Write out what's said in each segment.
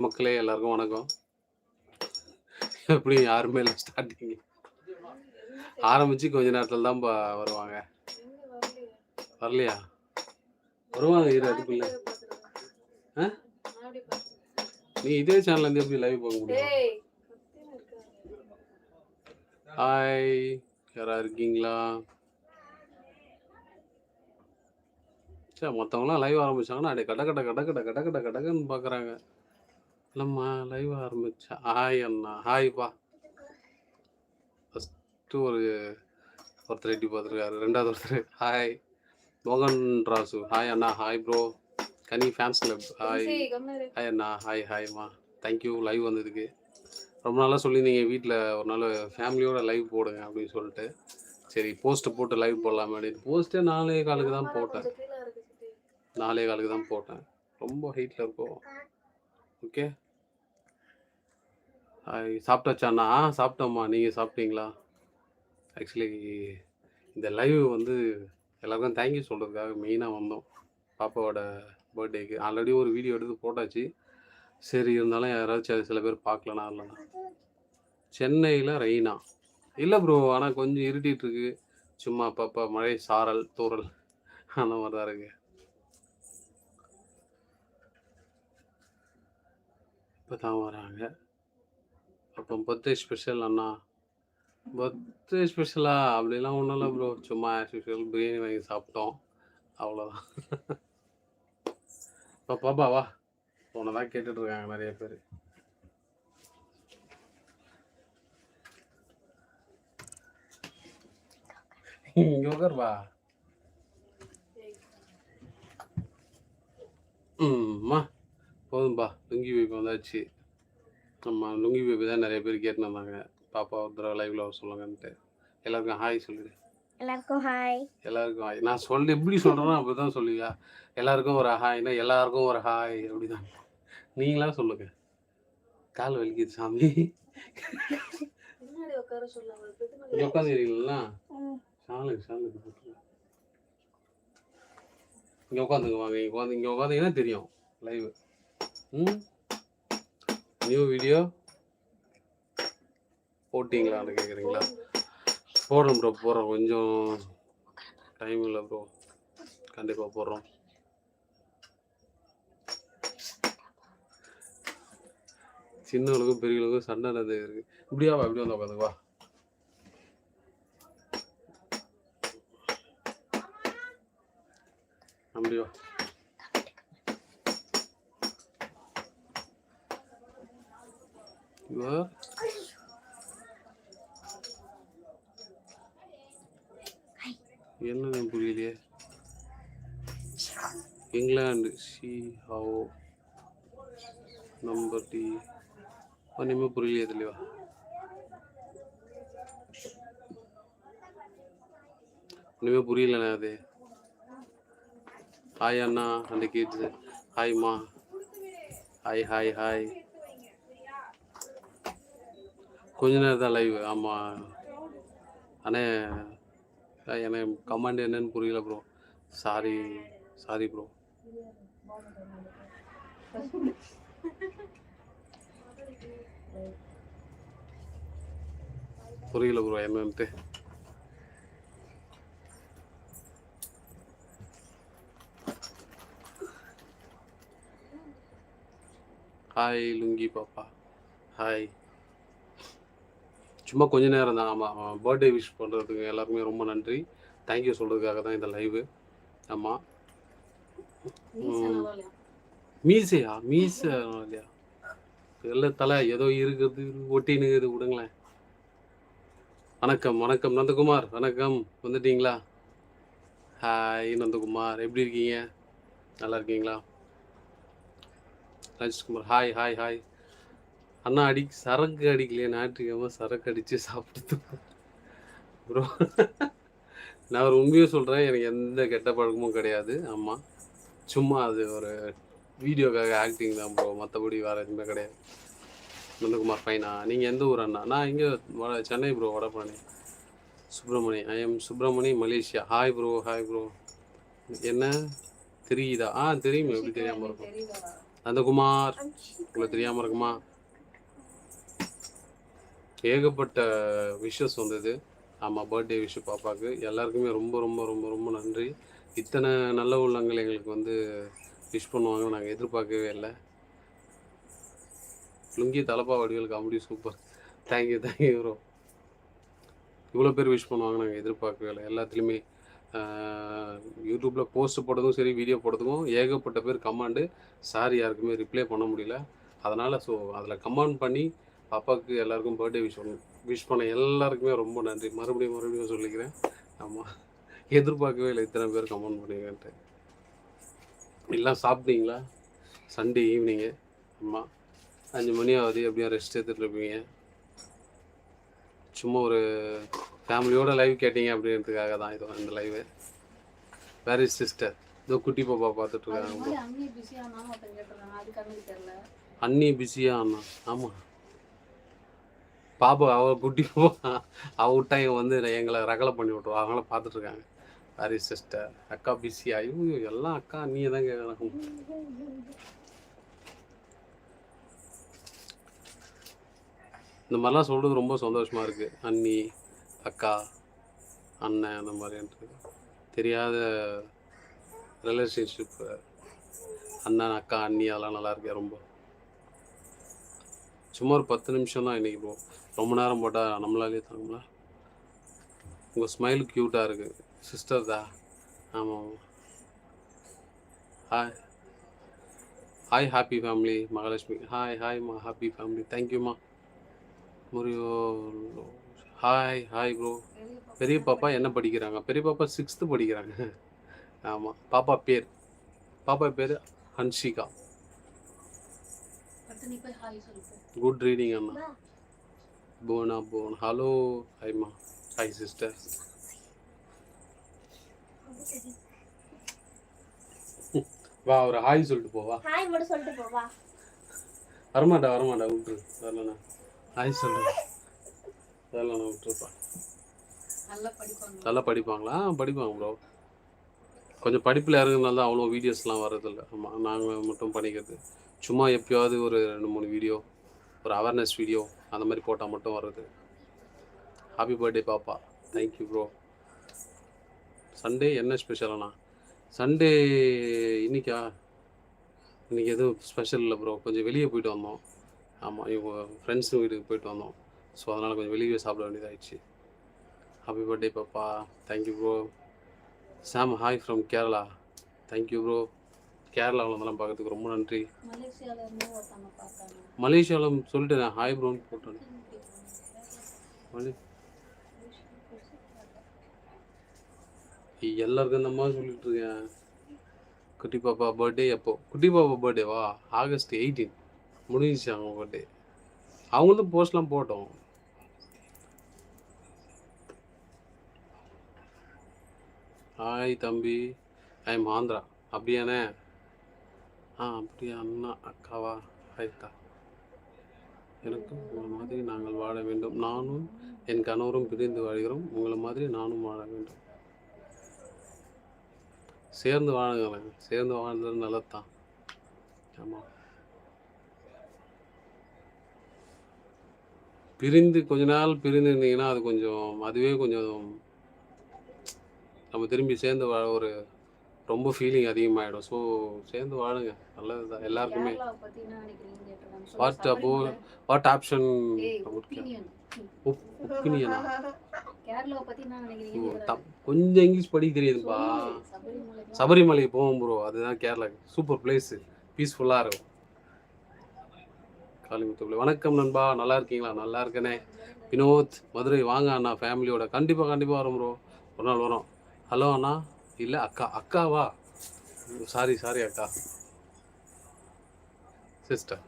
மக்களே எல்லாருக்கும் வணக்கம். எப்படி யாருமே இல்லை ஸ்டார்டிங் ஆரம்பிச்சு கொஞ்ச நேரத்தில் தான் வருவாங்க. வரலையா? வருவாங்க இரு அதுக்குள்ள. ஆ? நீ இதே சேனல்ல இருந்து எப்படி லைவ் போக முடியும்? ஹாய் யாரா இருக்கீங்களா? சரி மற்றவங்களாம் லைவ் ஆரம்பிச்சாங்கன்னா அப்படியே கட கட கட கட கட கட கடன்னு பார்க்குறாங்க இல்லைம்மா லைவ் ஆரம்பிச்சா ஹாய் அண்ணா ஹாய்ப்பா ஃபஸ்ட்டு ஒரு ஒருத்தர் எட்டி பார்த்துருக்காரு ரெண்டாவது ஒருத்தர் ஹாய் மோகன் ராசு ஹாய் அண்ணா hi bro Kani fans club hi hi அண்ணா ஹாய் ஹாய்மா தேங்க்யூ லைவ் வந்ததுக்கு. ரொம்ப நாளாக சொல்லியிருந்தீங்க வீட்டில் ஒரு நாள் ஃபேமிலியோட லைவ் போடுங்க அப்படின்னு சொல்லிட்டு. சரி போஸ்ட்டை போட்டு லைவ் போடலாமே அப்படின்னு. போஸ்ட்டே நாலே காலுக்கு தான் போட்டேன். நாலே காலுக்கு தான் போட்டேன். ரொம்ப ஹைட்டில் இருக்கும். ஓகே சாப்பிட்டாச்சாண்ணா? சாப்பிட்டோம்மா. நீங்கள் சாப்பிட்டீங்களா? ஆக்சுவலி இந்த லைவ் வந்து எல்லாருக்கும் தேங்க்யூ சொல்கிறதுக்காக மெயினாக வந்தோம். பாப்பாவோட பர்த்டேக்கு ஆல்ரெடி ஒரு வீடியோ எடுத்து போட்டாச்சு. சரி இருந்தாலும் யாராச்சும் சில பேர் பார்க்கலனா இல்லைண்ணா. சென்னையில் ரெயினா. இல்லை ப்ரோ ஆனால் கொஞ்சம் இருட்டிட்டு இருக்கு. சும்மா அப்பப்போ மழை சாரல் தூரல் அந்த மாதிரி தான் இருக்கு. இப்போ தான் வராங்க. அப்போ பர்த்டே ஸ்பெஷல் அண்ணா. பர்த்டே ஸ்பெஷலா அப்படிலாம் ஒன்றும் இல்லை ப்ரோ சும்மா ஆஸ் யூஷுவல் பிரியாணி வாங்கி சாப்பிட்டோம். அவ்வளோதான் இப்போ பாப்பா வா. உன்னை தான் கேட்டுட்டு இருக்காங்க நிறைய பேர். யோகர்வா உட்காருப்பா ம்மா போதும்பா லுங்கி பேபி வந்தாச்சு. ஆமாம் லுங்கி பேபி தான் நிறைய பேர் கேட்டுன்னு இருந்தாங்க பாப்பா ஒரு தடவை லைவ்ல வர சொல்லுங்கன்ட்டு. எல்லாருக்கும் ஹாய் சொல்லிடு. எல்லாருக்கும் ஹாய் எல்லாருக்கும் ஹாய் நான் சொல்ல எப்படி சொல்கிறேனோ அப்படி தான் சொல்லுவியா. எல்லாருக்கும் ஒரு ஹாய்னா எல்லாருக்கும் ஒரு ஹாய் அப்படிதான். நீங்களா சொல்லுங்க. கால் வலிக்குது சாமி. இங்கே உட்காந்துக்கிறீங்களா சாலுக்கு போட்டுருங்க இங்கே உட்காந்துங்க வாங்க. இங்கே உட்காந்து இங்கே உட்காந்தீங்கன்னா தெரியும் லைவ் நியூ வீடியோ போட்டிங்களான்னு கேட்குறீங்களா? போடுறோம் ப்ரோ போடுறோம். கொஞ்சம் டைம் இல்லை ப்ரோ கண்டிப்பாக போடுறோம். சின்னவங்களுக்கும் பெரியவங்களுக்கும் சண்டை நடந்து இருக்கு இப்படியா வா இப்படி வந்து உட்காந்து வா. வா இவ புரியலையே. England C how number D ஒன்றுமே புரியலையே தெளிவா. ஒன்றுமே புரியலண்ணா அது. ஹாய் அண்ணா அந்த கிட்ஸ் ஹாய்மா ஹாய் ஹாய் ஹாய் கொஞ்ச நேரம் தான் லைவ் ஆமாம் அண்ணே எனக்கு கமாண்ட் என்னன்னு புரியல ப்ரோ சாரி சாரி ப்ரோ புரியல ப்ரோ என்னன்ட்டு ஹாய் லுங்கி பாப்பா ஹாய் சும்மா கொஞ்ச நேரம் தான். ஆமாம் பர்த்டே விஷ் பண்ணுறதுக்கு எல்லாருக்குமே ரொம்ப நன்றி. தேங்க்யூ சொல்கிறதுக்காக தான் இந்த லைவு ஆமாம் மீசையா? மீசை இல்லையா இல்லை தலை ஏதோ இருக்குது ஒட்டின்னு இது விடுங்களேன். வணக்கம் வணக்கம். நந்தகுமார் வணக்கம். வந்துட்டீங்களா? ஹாய் நந்தகுமார். எப்படி இருக்கீங்க? நல்லா இருக்கீங்களா? ராஜ்குமார் ஹாய் ஹாய் ஹாய் அண்ணா அடி சரக்கு அடிக்கலையே ஞாயிற்றுக்கிழமை சரக்கு அடித்து சாப்பிட்டு ப்ரோ நான் ஒரு உண்மையை சொல்கிறேன் எனக்கு எந்த கெட்ட பழக்கமும் கிடையாது ஆமாம் சும்மா அது ஒரு வீடியோக்காக ஆக்டிங் தான் ப்ரோ. மற்றபடி வேறு எதுவுமே கிடையாது. நந்தகுமார் ஃபைனா நீங்கள் எந்த ஊர் அண்ணா? நான் இங்கே வட Chennai bro Vadapalani. Subramani I am Subramani Malaysia. Hi bro hi bro. என்ன? தெரியுதா? ஆ தெரியுமே எப்படி தெரியாமல் இருக்கும். நந்தகுமார் உங்களுக்கு தெரியாமல் இருக்குமா? ஏகப்பட்ட விஷஸ் வந்தது. ஆமாம் பர்த்டே விஷ் பாப்பாவுக்கு எல்லாருக்குமே ரொம்ப ரொம்ப ரொம்ப ரொம்ப நன்றி. இத்தனை நல்ல உள்ளங்கள் எங்களுக்கு வந்து விஷ் பண்ணுவாங்க நாங்கள் எதிர்பார்க்கவே இல்லை. Lungi Thalappa Vadivel comedy super thank you thank you bro இவ்வளோ பேர் விஷ் பண்ணுவாங்க நாங்கள் எதிர்பார்க்கவே இல்லை. எல்லாத்துலேயுமே யூடியூப்பில் போஸ்ட் போட்டதும் சரி வீடியோ போடுறதும் ஏகப்பட்ட பேர் கமாண்டு சார் யாருக்குமே ரிப்ளை பண்ண முடியல. அதனால் ஸோ அதில் கமாண்ட் பண்ணி பாப்பாவுக்கு எல்லாருக்கும் பர்த்டே விஷ் பண்ண விஷ் பண்ண எல்லாருக்குமே ரொம்ப நன்றி. மறுபடியும் மறுபடியும் சொல்லிக்கிறேன். ஆமாம் எதிர்பார்க்கவே இல்லை இத்தனை பேர் கமெண்ட் பண்ணுவீங்கன்ட்டு எல்லாம் சாப்பிட்டீங்களா? சண்டே ஈவினிங்கு ஆமாம் அஞ்சு மணி ஆகுது எப்படியும் ரெஸ்ட் எடுத்துகிட்டு இருப்பீங்க? சும்மா ஒரு ஃபேமிலியோட லைவ் கேட்டீங்க அப்படின்றதுக்காக தான் இது இந்த லைவு வேற இஸ் சிஸ்டர் இதோ குட்டி பாப்பா பார்த்துட்டு இருக்காங்க. அண்ணி பிஸியா அண்ணா ஆமாம் பாப்பா அவ குட்டி பாப்பா அவ விட்டா இவன் வந்து எங்களை ரகலை பண்ணி விட்டுருவா. அவங்கள பார்த்துட்டு இருக்காங்க சிஸ்டர் அக்கா பிஸியா ஐயோ எல்லாம் அக்கா அண்ணியை தான் கேட்கணும் இந்த மாதிரிலாம் சொல்கிறது ரொம்ப சந்தோஷமாக இருக்குது அண்ணி அக்கா அண்ணன் அந்த மாதிரின்றது தெரியாத ரிலேஷன்ஷிப்பு அண்ணன் அக்கா அண்ணி அதெல்லாம் நல்லா இருக்கேன் ரொம்ப. சும்மா ஒரு பத்து நிமிஷம் தான் இன்றைக்கி போ ரொம்ப நேரம் போட்டால் நம்மளாலே தாங்களா உங்கள் ஸ்மைல் க்யூட்டாக இருக்குது சிஸ்டர் தான் ஆமாம் hi hi happy family Mahalakshmi. Hi ஹாய்மா happy family தேங்க்யூம்மா முரியோ ஹாய் ஹாய் ப்ரோ பெரிய பாப்பா என்ன படிக்கிறாங்க? பெரிய பாப்பா சிக்ஸ்த்து படிக்கிறாங்க. ஆமாம் பாப்பா பேர். பாப்பா பேர் ஹன்ஷிகா. குட் ரீடிங் அண்ணா போனா போன். ஹலோ ஹாய்மா ஹாய் சிஸ்டர் வா ஒரு ஹாய் சொல்லிட்டு போவா ஹாய் மட்டும் சொல்லிட்டு போவா வரமாட்டா வரமாட்டா விட்டுரு. வரலண்ணா. ஹாய் சொல்லு. வரலண்ணா விட்டுருப்பா. நல்லா படிப்பாங்க. நல்லா படிப்பாங்களா? படிப்பாங்க ப்ரோ கொஞ்சம் படிப்பில் இறங்குனால தான் அவ்வளோ வீடியோஸ்லாம் வர்றதில்ல. ஆமாம் நாங்கள் மட்டும் பண்ணிக்கிறது சும்மா எப்பயாவது ஒரு ரெண்டு மூணு வீடியோ ஒரு அவேர்னஸ் வீடியோ அந்த மாதிரி போட்டால் மட்டும் வர்றது. ஹாப்பி பர்த்டே பாப்பா. தேங்க்யூ ப்ரோ சண்டே என்ன ஸ்பெஷலாண்ணா சண்டே இன்னைக்கா? இன்னைக்கு எதுவும் ஸ்பெஷல் இல்லை ப்ரோ கொஞ்சம் வெளியே போயிட்டு வந்தோம். ஆமாம் இவங்க ஃப்ரெண்ட்ஸ் வீட்டுக்கு போயிட்டு வந்தோம். ஸோ அதனால் கொஞ்சம் வெளியே சாப்பிட வேண்டியதாகிடுச்சு ஹாப்பி பர்த்டே பாப்பா. Thank you bro Sam hi from Kerala thank you bro கேரளாவில் வந்தெல்லாம் பார்க்கறதுக்கு ரொம்ப நன்றி. மலேசியாவில் சொல்லிட்டு நான் ஹாய் ப்ரோன்னு போட்டேன். மலே எல்லாருக்கும் இந்த மாதிரி சொல்லிட்டு இருக்கேன். குட்டி பாப்பா பர்த்டே எப்போ குட்டி பாப்பா பர்த்டேவா ஆகஸ்ட் எயிட்டீன் முடிஞ்சிச்சு அவங்க பர்த்டே அவங்களும் போஸ்ட்லாம் போட்டோம். ஹாய் தம்பி. I am Andhra. அப்படியாண்ணே? ஆ அப்படியா அண்ணா அக்காவா? ஹாய்க்கா எனக்கு உங்களை மாதிரி நாங்கள் வாழ வேண்டும். நானும் என் கணவரும் பிரிந்து வாழ்கிறோம். உங்களை மாதிரி நானும் வாழ வேண்டும். சேர்ந்து வாழுங்களேன் சேர்ந்து வாழ்ந்தது நல்லதுதான். ஆமாம் பிரிந்து கொஞ்ச நாள் பிரிந்து இருந்தீங்கன்னா அது கொஞ்சம் அதுவே கொஞ்சம் நம்ம திரும்பி சேர்ந்து வாழ ஒரு ரொம்ப ஃபீலிங் அதிகமாகிடும் ஸோ சேர்ந்து வாழுங்க. நல்லது தான் எல்லாருக்குமே. What above. What option. ஒப்பீனியனா. கொஞ்சம் இங்கிலீஷ் படிக்க தெரியுதுப்பா. சபரிமலைக்கு சபரிமலை போவோம் ப்ரோ அதுதான் கேரளா சூப்பர் பிளேஸ் பீஸ்ஃபுல்லாக இருக்கும். காளிமுத்து வணக்கம் நண்பா. நல்லா இருக்கீங்களா? நல்லா இருக்கேனே. வினோத் மதுரை வாங்க அண்ணா. ஃபேமிலியோட கண்டிப்பாக கண்டிப்பாக வரோம் ப்ரோ ஒரு நாள் வரோம். ஹலோ அண்ணா. இல்லை அக்கா அக்காவா? சாரி சாரி அக்கா. சிஸ்டர்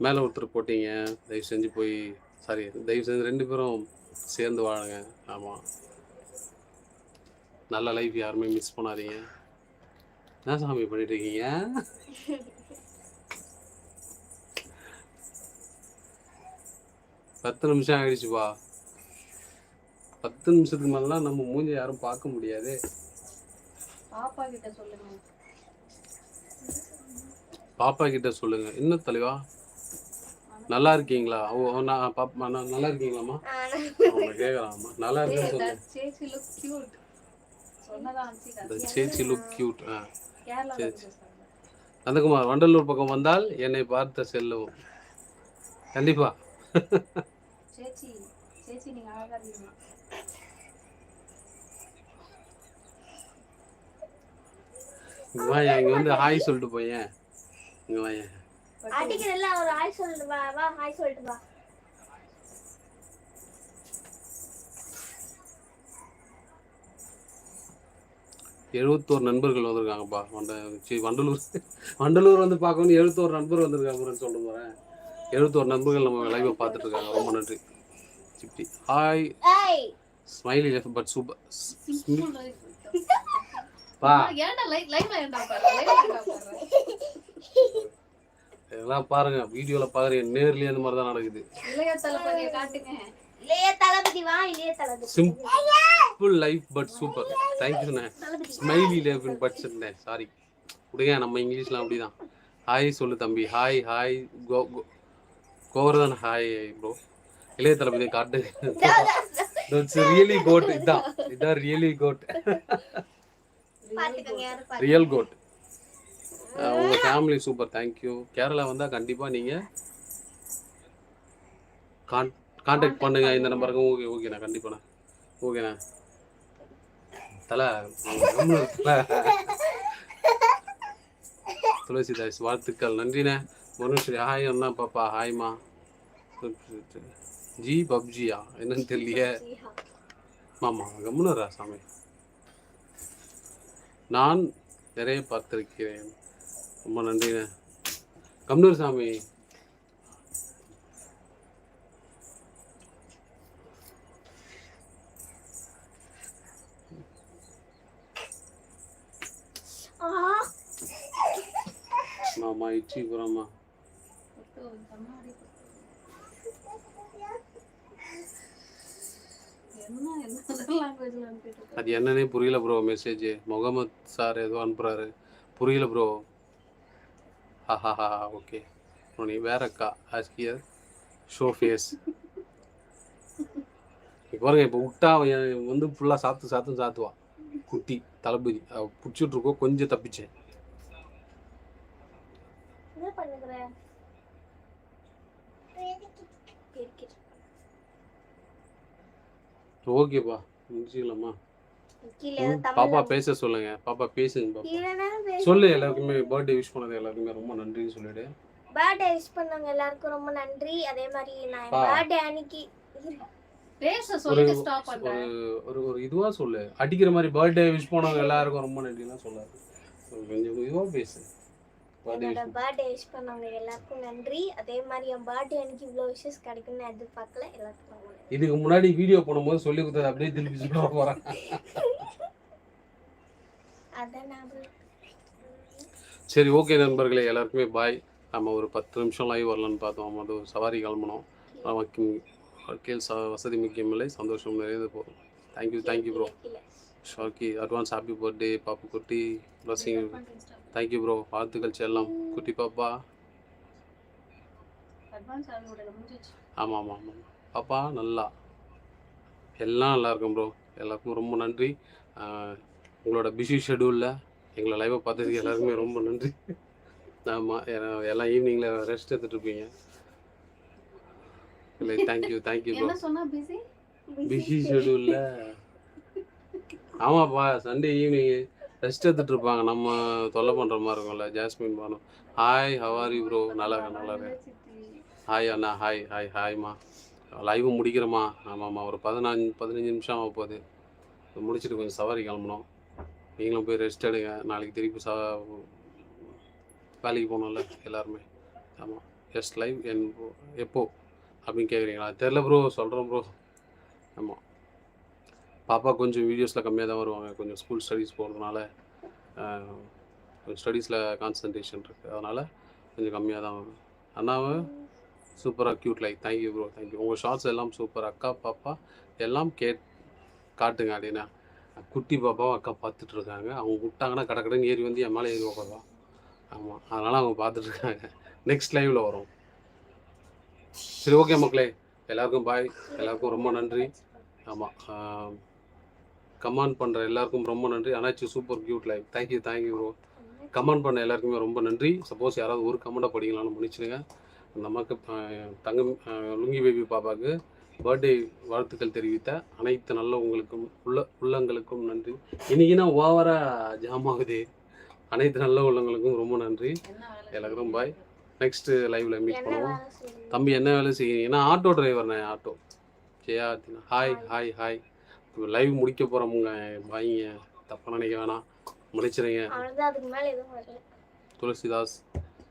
மேலே ஒருத்தர் போட்டீங்க. தயவு செஞ்சு போய் சாரி தயவு செஞ்சு ரெண்டு பேரும் சேர்ந்து வாழுங்க. ஆமாம் நல்ல லைஃப் யாருமே மிஸ் பண்ணாதீங்க. என்ன சாமி பண்ணிட்டு இருக்கீங்க? பத்து நிமிஷம் ஆயிடுச்சுப்பா பத்து நிமிஷத்துக்கு மேலாம் நம்ம மூஞ்ச யாரும் பார்க்க முடியாது. பாப்பா கிட்ட சொல்லுங்க. பாப்பா கிட்ட சொல்லுங்க. என்ன தலைவா? நல்லா இருக்கீங்களா? ஓ நான் பாப்பா நான் நல்லா இருக்கீங்களாம்மா? அவங்க கேட்குறாம்மா நல்லா இருக்குன்னு சொல்லு. சேச்சி லுக் கியூட் சேச்சி ஆ. பேசுறாங்க. நந்தகுமார் வண்டலூர் பக்கம் வந்தால் என்னை பார்த்த செல்லவும். கண்டிப்பா. சேச்சி சேச்சி நீங்க அழகா இருக்கீங்க. இங்க இங்க வந்து ஹாய் சொல்லிட்டு போயேன் இங்க வாயேன் அடிக்கிறல்ல ஒரு ஹாய் சொல்லிட்டு வா வா ஹாய் சொல்லிட்டு வா. எழுபத்தோரு நண்பர்கள் வந்திருக்காங்கப்பா. வண்ட சரி வண்டலூர் வண்டலூர் வந்து பார்க்கணும் எழுபத்தோரு நண்பர் வந்திருக்காங்கன்னு சொல்ல போகிறேன் எழுபத்தோரு நண்பர்கள் நம்ம லைவை பார்த்துட்டு இருக்காங்க ரொம்ப நன்றி. சிப்டி. Hi smiley but super life பா. இதெல்லாம் பாருங்க. வீடியோவில் பாக்குறீங்க நேர்லயே அந்த மாதிரி தான் நடக்குது சிம்பிள் லைஃப் பட் சூப்பர் தேங்க்யூண்ணே ஸ்மைலி லைஃப் பட் சாரி விடுங்க நம்ம இங்கிலீஷ்லாம் அப்படிதான். ஹாய் சொல்லு தம்பி. ஹாய் ஹாய் கோ கோவர்தன் ஹாய் ப்ரோ இளைய தளபதியை காட்டு. ரியலி கோட் இதான். இதான் ரியலி கோட் ரியல் கோட் உங்க family super thank you Kerala வந்தா கண்டிப்பா நீங்க கான் கான்டாக்ட் பண்ணுங்க. இந்த நம்பருக்கு. ஓகே ஓகேண்ணா கண்டிப்பாண்ணா ஓகேண்ணா தல. துளசிதாஸ் வாழ்த்துக்கள். நன்றிண்ணே. மனுஸ்ரீ ஹாய் அண்ணா பாப்பா ஹாய்மா ஜி பப்ஜியா என்னன்னு தெரியலையே மாமா கம்முனரா சாமி நான் நிறைய பார்த்திருக்கிறேன் ரொம்ப நன்றிண்ணே கம்னூர் சாமி மாமா இச்சி புறமா அது என்னன்னே புரியல ப்ரோ மெசேஜ் முகமது சார் ஏதோ அனுப்புறாரு. புரியல ப்ரோ ஹஹா ஓகே நீ வேற அக்கா. ஆஸ்கியர் ஷோ ஃபேஸ் பாருங்க இப்போ விட்டா அவன் வந்து ஃபுல்லாக சாத்து சாத்து சாத்துவான். குட்டி தளபதி அவ பிடிச்சிட்டு இருக்கோம் கொஞ்சம் தப்பிச்சேன். ஓகேப்பா முடிச்சுக்கலாமா? பாப்பா பேச சொல்லுங்க பாப்பா பேசுங்க பாப்பா. சொல்லு எல்லாருக்குமே பர்த்டே விஷ் பண்ணது எல்லாருக்குமே ரொம்ப நன்றின்னு சொல்லிடு. பர்த்டே விஷ் பண்ணவங்க எல்லாருக்கும் ரொம்ப நன்றி. அதே மாதிரி நான் பா. பர்த்டே அன்னைக்கு. பேச சொல்லிட்டு ஸ்டாப் ஒரு பண்றேன் ஒரு ஒரு இதுவா சொல்லு. அடிக்கிற மாதிரி பர்த்டே விஷ் பண்ணவங்க எல்லாருக்கும் ரொம்ப நன்றிலாம் சொல்லாது. கொஞ்சம் இதுவா பேசு. பர்த்டே என்னோட பர்த்டே விஷ் பண்ணவங்க எல்லாருக்கும் நன்றி. அதே மாதிரி என் பர்த்டே அன்னைக்கு இவ்வளோ விஷஸ் கிடைக்கும்னு எதிர்பார்க்கல. எல்லாத்துக்கும். இதுக்கு முன்னாடி வீடியோ பண்ணும்போது சொல்லி கொடுத்தது அப்படியே திருப்பி சொல்ல போறேன். சரி ஓகே நண்பர்களே எல்லாருக்குமே பாய் நம்ம ஒரு பத்து நிமிஷம் லைவ் வரலான்னு பார்த்தோம். அது ஒரு சவாரி கிளம்பணும். வாழ்க்கையில் ச வசதி முக்கியமில்லை சந்தோஷம் நிறையது போதும். Thank you thank you bro. ஷாக்கி advance happy birthday பாப்பு குட்டி ப்ளஸிங் தேங்க்யூ ப்ரோ வாழ்த்துக்கள் செல்லம். குட்டி பாப்பா. ஆமாம் ஆமாம் ஆமாம் பாப்பா நல்லா. எல்லாம் நல்லா இருக்கும் ப்ரோ எல்லாருக்கும் ரொம்ப நன்றி. உங்களோட பிஸி ஷெடியூலில் எங்களை லைவை பார்த்ததுக்கு எல்லாருக்குமே ரொம்ப நன்றி. ஆமாம் எல்லாம் ஈவினிங்கில் ரெஸ்ட் எடுத்துட்டு இருப்பீங்க. இல்லை thank you thank you bro busy ஷெடியூலில் ஆமாப்பா சண்டே ஈவினிங் ரெஸ்ட் எடுத்துட்டு இருப்பாங்க. நம்ம தொல்லை பண்ணுற மாதிரி இருக்கும்ல Jasmine Banu. Hi how are you bro நல்லா இருக்கேன் நல்லா இருக்கேன். ஹாய் அண்ணா. ஹாய் ஹாய் ஹாய்மா லைவு முடிக்கிறோமா? ஆமாம்மா ஒரு பதினஞ்சு பதினஞ்சு நிமிஷம் ஆக போகுது. முடிச்சுட்டு கொஞ்சம் சவாரி கிளம்பணும். நீங்களும் போய் ரெஸ்ட் எடுங்க. நாளைக்கு திருப்பி சா வேலைக்கு போகணும்ல எல்லாருமே. ஆமாம் எஸ் லைவ் என் எப்போ? அப்படின்னு கேட்குறீங்களா தெரில ப்ரோ சொல்கிறோம் ப்ரோ ஆமாம் பாப்பா கொஞ்சம் வீடியோஸில் கம்மியாக தான் வருவாங்க. கொஞ்சம் ஸ்கூல் ஸ்டடீஸ் போகிறதுனால கொஞ்சம் ஸ்டடீஸில் கான்சன்ட்ரேஷன் இருக்குது அதனால் கொஞ்சம் கம்மியாக தான் வரும். அண்ணாவை? சூப்பராக cute like thank you bro thank you உங்கள் ஷார்ட்ஸ் எல்லாம் சூப்பர் அக்கா பாப்பா எல்லாம் கேட் காட்டுங்க அப்படின்னா குட்டி பாப்பாவும் அக்கா பார்த்துட்டு இருக்காங்க அவங்க விட்டாங்கன்னா கடக்கடன்னு ஏறி வந்து என் மேலே ஏறி உட்காருவான் ஆமாம் அதனால் அவங்க பார்த்துட்டு இருக்காங்க நெக்ஸ்ட் லைவில் வரும். சரி ஓகே மக்களே. எல்லாருக்கும் பாய் எல்லாருக்கும் ரொம்ப நன்றி. ஆமாம் கமெண்ட் பண்ணுற எல்லாருக்கும் ரொம்ப நன்றி. அனாச்சு super cute live thank you thank you bro comment பண்ண எல்லாருக்குமே ரொம்ப நன்றி. சப்போஸ் யாராவது ஒரு கமெண்ட்டாக படிக்கலாம்னு முடிச்சிடுங்க. அந்த அம்மாக்கு அஹ், தங்கம் லுங்கி பேபி பாப்பாவுக்கு பர்த்டே வாழ்த்துக்கள் தெரிவித்த அனைத்து நல்ல உங்களுக்கும் உள்ள உள்ளங்களுக்கும் நன்றி. இன்னைக்கு நான் ஓவராக ஜாம் ஆகுது. அனைத்து நல்ல உள்ளங்களுக்கும் ரொம்ப நன்றி. எல்லாருக்கும் பாய் நெக்ஸ்ட் லைவ்ல மீட் பண்ணுவோம். தம்பி என்ன வேலை செய்யுங்க ஏன்னா ஆட்டோ டிரைவர் நான் auto Jaya hi hi hi live முடிக்க போகிறோமுங்க பாய்ங்க தப்பாக நினைக்க வேணாம். மன்னிச்சிடுங்க துளசிதாஸ்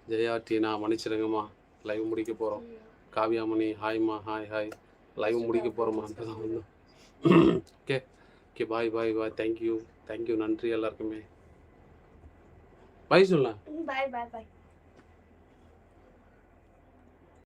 ஜெயா டீனா மன்னிச்சிடுங்கம்மா லைவ் முடிக்க போகிறோம் காவியாமணி ஹாய்மா ஹாய் ஹாய் லைவ் முடிக்க போகிறோம்மா தான் வந்து okay okay bye bye bye thank you thank you நன்றி எல்லாருக்குமே. பாய் சொல்லலாம் பாய் பாய் பாய்